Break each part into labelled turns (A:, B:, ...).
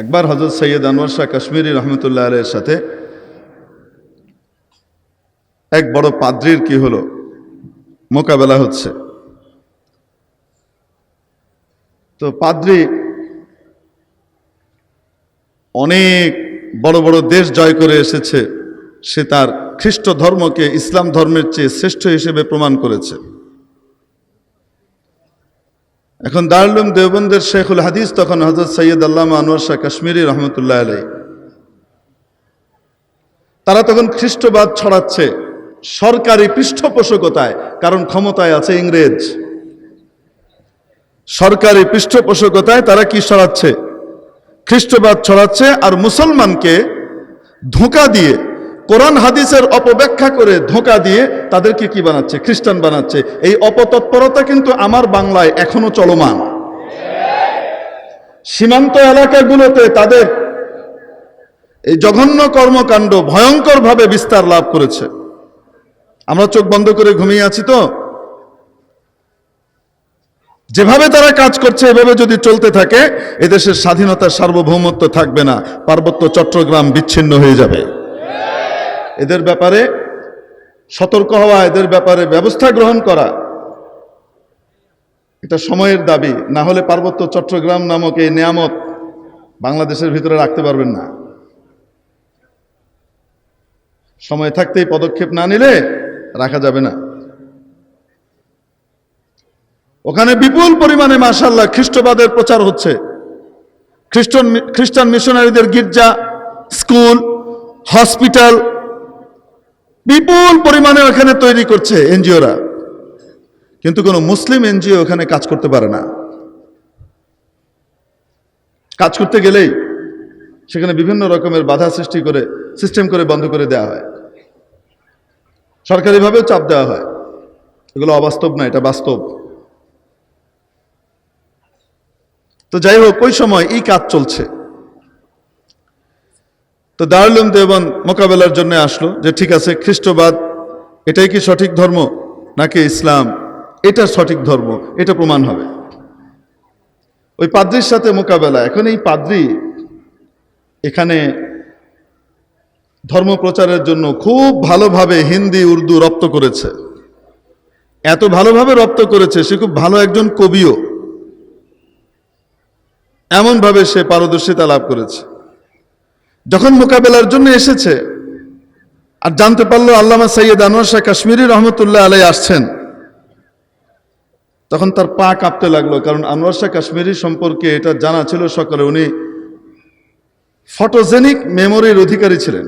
A: একবার হজরত সৈয়দ আনোয়ার শাহ কাশ্মীরি রহমতুল্লাহ আলের সাথে এক বড় পাদ্রির কি হলো? মোকাবেলা হচ্ছে। তো পাদ্রি অনেক বড় বড় দেশ জয় করে এসেছে, সে তার খ্রিস্ট ধর্মকে ইসলাম ধর্মের চেয়ে শ্রেষ্ঠ হিসেবে প্রমাণ করেছে। এখন দারুলুম দেওবন্দের শেখুল হাদিস তখন হজরত সৈয়দ আল্লাহ আনোয়ার শাহ কাশ্মীরি রহমতুল্লাহ আলাই তারা তখন খ্রিস্টবাদ ছড়াচ্ছে সরকারি পৃষ্ঠপোষকতায়, কারণ ক্ষমতায় আছে ইংরেজ। সরকারি পৃষ্ঠপোষকতায় তারা কি ছড়াচ্ছে? খ্রিস্টবাদ ছড়াচ্ছে আর মুসলমানকে ধোঁকা দিয়ে কোরআন হাদিসের অপব্যাখ্যা করে ধোঁকা দিয়ে তাদেরকে কি বানাচ্ছে? খ্রিস্টান বানাচ্ছে। এই অপতৎপরতা কিন্তু আমার বাংলায় এখনও চলমান। সীমান্ত এলাকাগুলোতে তাদের এই জঘন্য কর্মকাণ্ড ভয়ঙ্করভাবে বিস্তার লাভ করেছে। আমরা চোখ বন্ধ করে ঘুমিয়ে আছি তো? যেভাবে তারা কাজ করছে, এভাবে যদি চলতে থাকে, এদেশের স্বাধীনতার সার্বভৌমত্ব থাকবে না। পার্বত্য চট্টগ্রাম বিচ্ছিন্ন হয়ে যাবে। এদের ব্যাপারে সতর্ক হওয়া, এদের ব্যাপারে ব্যবস্থা গ্রহণ করা, এটা সময়ের দাবি। না হলে পার্বত্য চট্টগ্রাম নামক এই নিয়ামত বাংলাদেশের ভিতরে রাখতে পারবেন না। সময় থাকতেই পদক্ষেপ না নিলে রাখা যাবে না। ওখানে বিপুল পরিমাণে মাসাল্লাহ খ্রিস্টবাদের প্রচার হচ্ছে। খ্রিস্টান খ্রিস্টান মিশনারিদের গির্জা, স্কুল, হসপিটাল বিপুল পরিমাণে ওখানে তৈরি করছে এনজিওরা। কিন্তু কোনো মুসলিম এনজিও ওখানে কাজ করতে পারে না। কাজ করতে গেলেই সেখানে বিভিন্ন রকমের বাধা সৃষ্টি করে সিস্টেম করে বন্ধ করে দেওয়া হয়। সরকারিভাবেও চাপ দেওয়া হয়। এগুলো অবাস্তব না, এটা বাস্তব। তো যাই হোক, ওই সময় এই কাজ চলছে। তো দারুলুম দেবন মোকাবেলার জন্য আসলো যে, ঠিক আছে, খ্রিস্টবাদ, এটাই কি সঠিক ধর্ম নাকি ইসলাম? এটা সঠিক ধর্ম, এটা প্রমাণ হবে। ওই পাদ্রির সাথে মোকাবেলা। এখন এই পাদ্রি এখানে ধর্ম প্রচারের জন্য খুব ভালোভাবে হিন্দি, উর্দু রপ্ত করেছে। এত ভালোভাবে রপ্ত করেছে, সে খুব ভালো একজন কবিও। এমনভাবে সে পারদর্শিতা লাভ করেছে। যখন মোকাবেলার জন্য এসেছে, আর জানতে পারল আল্লামা সৈয়দ আনোয়ার শাহ কাশ্মীরি রহমতুল্লাহ আলাই আসছেন, তখন তার পা কাঁপতে লাগল, কারণ আনোয়ার শাহ কাশ্মীরি সম্পর্কে এটা জানা ছিল সকালে উনি ফটোজেনিক মেমোরির অধিকারী ছিলেন।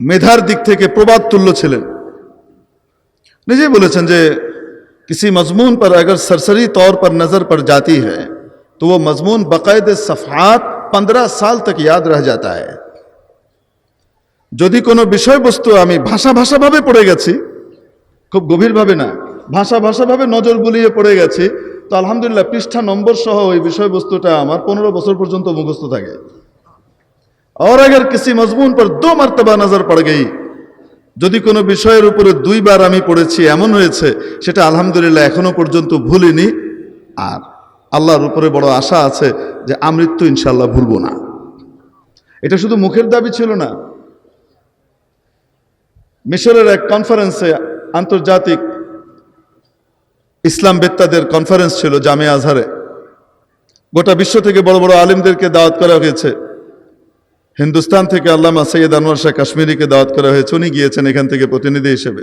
A: মেধার দিক থেকে প্রবাদ তুল্য ছিলেন। নিজেই বলেছেন যে किसी मजमून पर अगर सरसरी तौर पर नज़र पड़ जाती है तो वो मजमून बाकायद सफ़ात पंद्रह साल तक याद रह जाता है যদি কোনো বিষয়বস্তু আমি ভাষা ভাষাভাবে পড়ে গেছি খুব গভীরভাবে না ভাষা ভাষাভাবে নজর বুলিয়ে পড়ে গেছি তো আলহামদুলিল্লাহ পৃষ্ঠা নম্বর সহ ওই বিষয়বস্তুটা আমার পনেরো বছর পর্যন্ত মুখস্থ থাকে और अगर किसी मजमून पर दो मरतबा नजर पड़ गई যদি কোনো বিষয়ের উপরে দুইবার আমি পড়েছি, এমন হয়েছে, সেটা আলহামদুলিল্লাহ এখনও পর্যন্ত ভুলিনি। আর আল্লাহর উপরে বড় আশা আছে যে আমৃত্যু ইনশাল্লাহ ভুলবো না। এটা শুধু মুখের দাবি ছিল না। মিশরের এক কনফারেন্সে আন্তর্জাতিক ইসলাম বেত্তাদের কনফারেন্স ছিল জামে আজহারে। গোটা বিশ্ব থেকে বড় বড় আলিমদেরকে দাওয়াত করা হয়েছে। হিন্দুস্তান থেকে আল্লামা সৈয়দ আনোয়ার শাহ কাশ্মীরিকে দাওয়াত করা হয়েছে, উনি গিয়েছেন এখান থেকে প্রতিনিধি হিসেবে।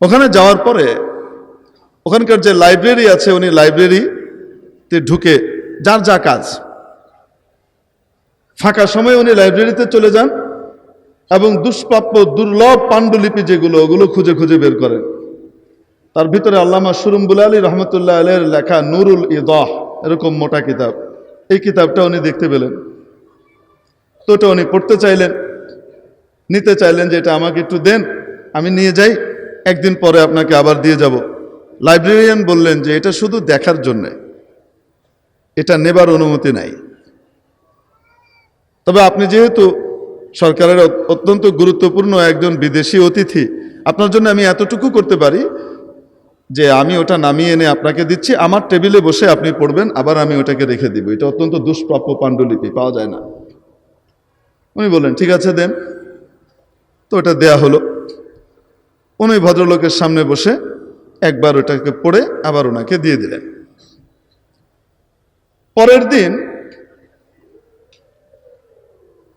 A: ওখানে যাওয়ার পরে ওখানকার যে লাইব্রেরি আছে, উনি লাইব্রেরিতে ঢুকে যার যা কাজ। ফাঁকা সময় উনি লাইব্রেরিতে চলে যান এবং দুষ্প্রাপ্য, দুর্লভ পাণ্ডুলিপি যেগুলো, ওগুলো খুঁজে খুঁজে বের করেন। তার ভিতরে আল্লামা সুরুম্বুল আলী রহমতুল্লাহ আলের লেখা নুরুল ইদাহ, এরকম মোটা কিতাব। এই কিতাবটা উনি দেখতে পেলেন। তো ওটা উনি পড়তে চাইলেন, নিতে চাইলেন যে এটা আমাকে একটু দেন, আমি নিয়ে যাই, একদিন পরে আপনাকে আবার দিয়ে যাব। লাইব্রেরিয়ান বললেন যে এটা শুধু দেখার জন্যে, এটা নেবার অনুমতি নাই। তবে আপনি যেহেতু সরকারের অত্যন্ত গুরুত্বপূর্ণ একজন বিদেশি অতিথি, আপনার জন্য আমি এতটুকু করতে পারি যে আমি ওটা নামিয়ে এনে আপনাকে দিচ্ছি, আমার টেবিলে বসে আপনি পড়বেন, আবার আমি ওটাকে রেখে দিব। এটা অত্যন্ত দুষ্প্রাপ্য পাণ্ডুলিপি, পাওয়া যায় না। উনি বললেন, ঠিক আছে, দেন। তো ওটা দেয়া হলো। উনি ভদ্রলোকের সামনে বসে একবার ওটাকে পড়ে আবার ওনাকে দিয়ে দিলেন। পরের দিন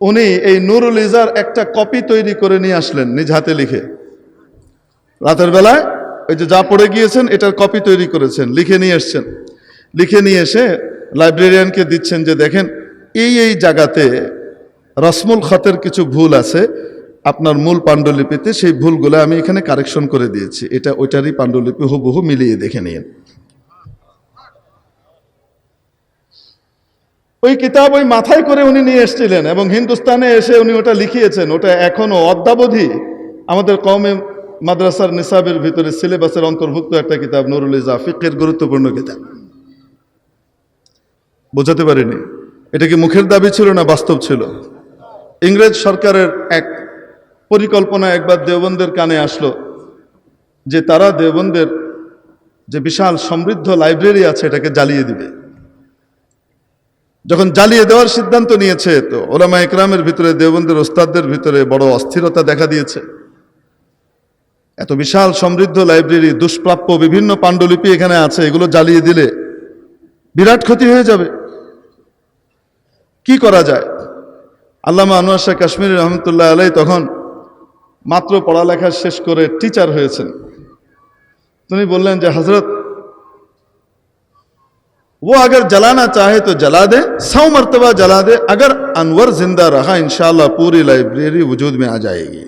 A: উনি এই নুরুল ইজার একটা কপি তৈরি করে নিয়ে আসলেন নিজ হাতে লিখে। রাতের বেলায় ওই যে যা পড়ে গিয়েছেন, এটার কপি তৈরি করেছেন, লিখে নিয়ে এসছেন। লিখে নিয়ে এসে লাইব্রেরিয়ানকে দিচ্ছেন যে, দেখেন, এই এই জায়গাতে রসমুল খতের কিছু ভুল আছে। আপনার মূল পাণ্ডুলিপিতে সেই ভুলগুলো আমি এখানে কারেকশন করে দিয়েছি। এটা ওইটারই পাণ্ডুলিপি হুবহু মিলিয়ে দেখে নিন। ওই কিতাব ওই মাথায় করে উনি নিয়ে এসেছিলেন এবং হিন্দুস্তানে এসে উনি ওটা লিখিয়েছেন। ওটা এখনও অদ্যাবধি আমাদের কমে মাদ্রাসার নিসাবের ভিতরে সিলেবাসের অন্তর্ভুক্ত একটা কিতাব, নুরুল ইজা ফিকের গুরুত্বপূর্ণ কিতাব। বোঝাতে পারিনি। এটা কি মুখের দাবি ছিল না বাস্তব ছিল? ইংরেজ সরকারের এক পরিকল্পনা একবার দেওবন্দের কানে আসলো যে তারা দেওবন্দের যে বিশাল সমৃদ্ধ লাইব্রেরি আছে এটাকে জ্বালিয়ে দিবে। যখন জ্বালিয়ে দেওয়ার সিদ্ধান্ত নিয়েছে, তো ওলামা ইকরামের ভিতরে, দেওবন্দের ওস্তাদদের ভিতরে বড় অস্থিরতা দেখা দিয়েছে। এত বিশাল সমৃদ্ধ লাইব্রেরি, দুষ্প্রাপ্য বিভিন্ন পাণ্ডুলিপি এখানে আছে, এগুলো জ্বালিয়ে দিলে বিরাট ক্ষতি হয়ে যাবে। কি করা যায়? আল্লামা আনোয়ার শাহ কাশ্মীর রহমতুল্লাহ আলাই তখন মাত্র পড়ালেখা শেষ করে টিচার হয়েছেন তিনি বললেন যে হজরত वो अगर जलाना चाहे तो जला दे सौ मरतबा जला दे अगर अनवर जिंदा रहा इंशाल्लाह पूरी लाइब्रेरी वजूद में आ जाएगी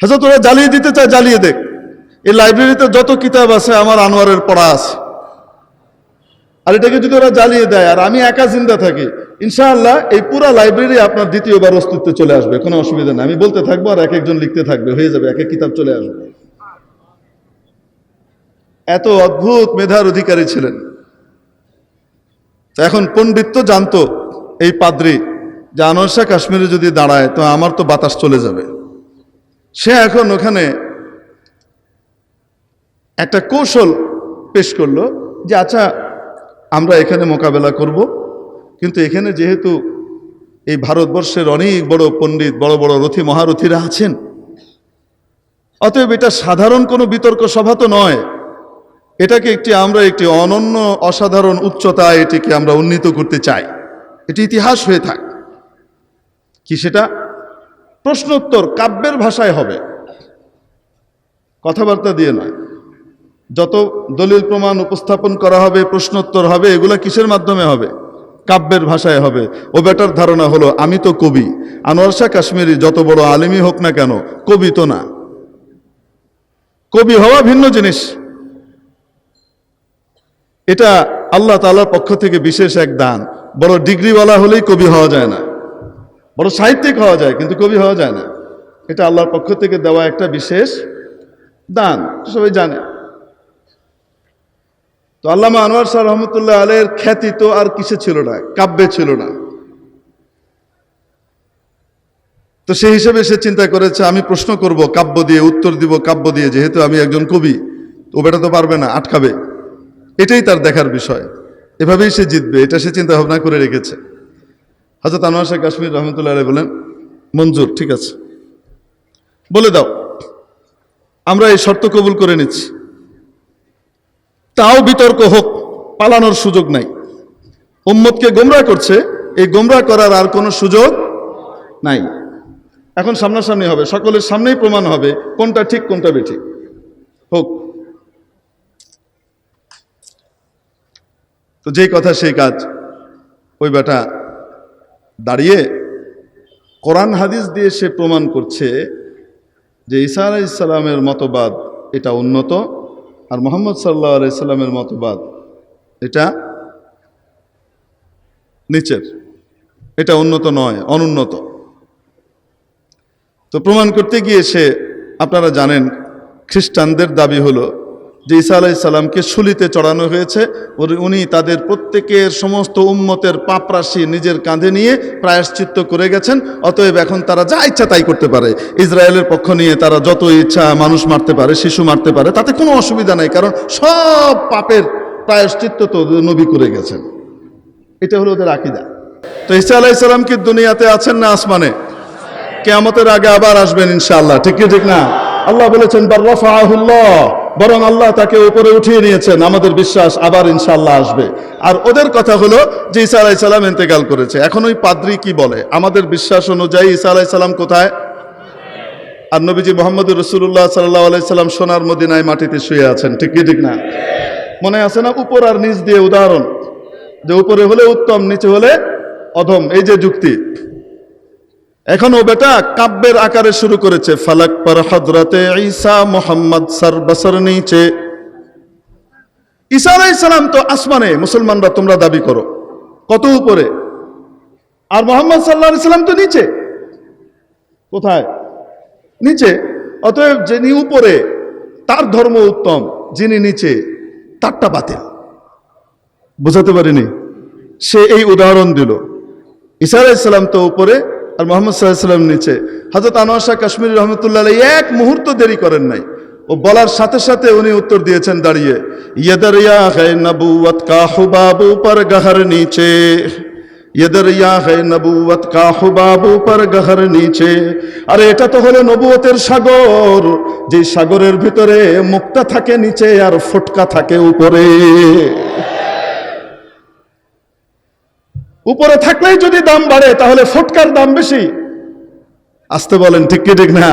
A: হজরত ওরা জ্বালিয়ে দিতে চায় জ্বালিয়ে দেখ এই লাইব্রেরিতে যত কিতাব আছে আমার আনোয়ারের পড়া আছে আর এটাকে যদি ওরা জ্বালিয়ে দেয়, আর আমি একা জিন্দা থাকি, ইনশাআল্লাহ এই পুরা লাইব্রেরি আপনার দ্বিতীয়বার অস্তিত্বে চলে আসবে, কোনো অসুবিধা নেই। আমি বলতে থাকব আর এক একজন লিখতে থাকবে, হয়ে যাবে এক এক কিতাব চলে আসবে। এত অদ্ভুত মেধার অধিকারী ছিলেন। তো এখন পণ্ডিত তো জানতো এই পাদ্রি, যে শাহ কাশ্মীরে যদি দাঁড়ায়, তো আমার তো বাতাস চলে যাবে। সে এখন ওখানে একটা কৌশল পেশ করল যে আচ্ছা আমরা এখানে মোকাবেলা করব। কিন্তু এখানে যেহেতু এই ভারতবর্ষের অনেক বড় পণ্ডিত, বড় বড় রথী মহারথীরা আছেন, অতএব এটা সাধারণ কোনো বিতর্ক সভা তো নয়। এটাকে একটি, আমরা একটি অনন্য অসাধারণ উচ্চতায় এটিকে আমরা উন্নীত করতে চাই। এটি ইতিহাস হয়ে থাক। কি সেটা? প্রশ্নোত্তর কাব্যের ভাষায় হবে। কথাবার্তা দিয়ে নয়। যত দলিল প্রমাণ উপস্থাপন করা হবে, প্রশ্নোত্তর হবে, এগুলো কিসের মাধ্যমে হবে? কাব্যের ভাষায় হবে। ও বেটার ধারণা হলো, আমি তো কবি। আনোয়ার শাহ কাশ্মীরি যত বড় আলিমই হোক না কেন, কবি তো না। কবি হওয়া ভিন্ন জিনিস। এটা আল্লাহ তালার পক্ষ থেকে বিশেষ এক দান। বড় ডিগ্রিওয়ালা হলেই কবি হওয়া যায় না। বড় সাহিত্যিক হওয়া যায়, কিন্তু কবি হওয়া যায় না। এটা আল্লাহর পক্ষ থেকে দেওয়া একটা বিশেষ দান। সবাই জানে। তো আল্লামা আনোয়ার শাহ রহমতুল্লাহ আলের খ্যাতি তো আর কিসে ছিল না, কাব্যে ছিল না। তো সেই হিসেবে সে চিন্তা করেছে, আমি প্রশ্ন করব, কাব্য দিয়ে উত্তর দিব, কাব্য দিয়ে, যেহেতু আমি একজন কবি ও বেটা তো পারবে না, আটকাবে। এটাই তার দেখার বিষয়। এভাবেই সে জিতবে, এটা সে চিন্তা ভাবনা করে রেখেছে। হজরত আনোয়ার শাহ কাশ্মীর রহমতুল্লাহ আলাই বলেন, মঞ্জুর, ঠিক আছে। বলে দাও, আমরা এই শর্ত কবুল করে নিচ্ছি। তাও বিতর্ক হোক, পালানোর সুযোগ নাই। উম্মতকে গোমরা করছে, এই গোমরা করার আর কোনো সুযোগ নাই। এখন সামনাসামনি হবে, সকলের সামনেই প্রমাণ হবে কোনটা ঠিক, কোনটা বেঠিক হোক। তো যেই কথা সেই কাজ, ওই বেটা দাঁড়িয়ে কোরআন হাদিস দিয়ে সে প্রমাণ করছে যে ঈসা আলাইসাল্লামের মতবাদ এটা উন্নত আর মোহাম্মদ সাল্লাহ আলাইসাল্লামের মতবাদ, এটা নিচের, এটা উন্নত নয়, অনুন্নত। তো প্রমাণ করতে গিয়ে সে, আপনারা জানেন, খ্রিস্টানদের দাবি হলো যে ঈসা আলাইসাল্লামকে শুলিতে চড়ানো হয়েছে। উনি তাদের প্রত্যেকের সমস্ত উম্মতের পাপরাশি নিজের কাঁধে নিয়ে প্রায়শ্চিত্ত করে গেছেন। অতএব এখন তারা যা ইচ্ছা তাই করতে পারে। ইসরায়েলের পক্ষ নিয়ে তারা যত ইচ্ছা মানুষ মারতে পারে, শিশু মারতে পারে, তাতে কোনো অসুবিধা নাই, কারণ সব পাপের প্রায়শ্চিত্ত তো নবী করে গেছেন। এটা হলো ওদের আকিদা। তো ঈসা আলাইসাল্লাম কি দুনিয়াতে আছেন না আসমানে? কেয়ামতের আগে আবার আসবেন ইনশাআল্লাহ। ঠিক কি ঠিক না? আল্লাহ বলেছেন বার্রাফাহুল্লাহ বরং আল্লাহ তাকে উপরে উঠিয়ে নিয়েছেন। আমাদের বিশ্বাস আবার ইনশাল্লাহ আসবে। আর ওদের কথা হলো যে ঈসা আলাইহিস সালাম ইন্তেকাল করেছে। এখন ওই পাদ্রি কি বলে? আমাদের বিশ্বাস অনুযায়ী ঈসা আলাইহিস সালাম কোথায়? আর নবীজি মোহাম্মদ রসুল্লাহ সাল্লাহ আলাইসাল্লাম সোনার মদিনায় মাটিতে শুয়ে আছেন। ঠিক কি, ঠিক না? মনে আছে না উপর আর নিচ দিয়ে উদাহরণ? যে উপরে হলে উত্তম, নিচে হলে অধম। এই যে যুক্তি। এখন ও বেটা কাব্যের আকারে শুরু করেছে। ফালাক পর হজরতে ঈসা মোহাম্মদ সার বসর নিচে। ঈসা আলাইহিস সালাম তো আসমানে, মুসলমানরা তোমরা দাবি করো। কত উপরে? আর মোহাম্মদ সাল্লাহ সাল্লাম তো নিচে। কোথায়? নিচে। অতএব যিনি উপরে, তার ধর্ম উত্তম, যিনি নিচে, তারটা বাতিল। বোঝাতে পারিনি? সে এই উদাহরণ দিল। ঈসা আলাইসাল্লাম তো উপরে আর মোহাম্মদ সাল্লাম নিচে। হাজরত আনোয়ার শাহ কাশ্মীর রহমতুল্লাহ এক মুহূর্ত দেরি করেন নাই। ও বলার সাথে সাথে উনি উত্তর দিয়েছেন দাঁড়িয়ে, ইয়েদরিয়া হে নবুয়ত কাহুবাবু পর গহর নিচে। ইয়েদরিয়া হে নবুয়ত কাহুবাবু পর গহর নিচে। আরে এটা তো হলো নবুয়তের সাগর, যে সাগরের ভিতরে মুক্তা থাকে নিচে আর ফুটকা থাকে উপরে। উপরে থাকলেই যদি দাম বাড়ে, তাহলে ফুটকার দাম বেশি। আসতে বলেন, ঠিক কি, ঠিক না?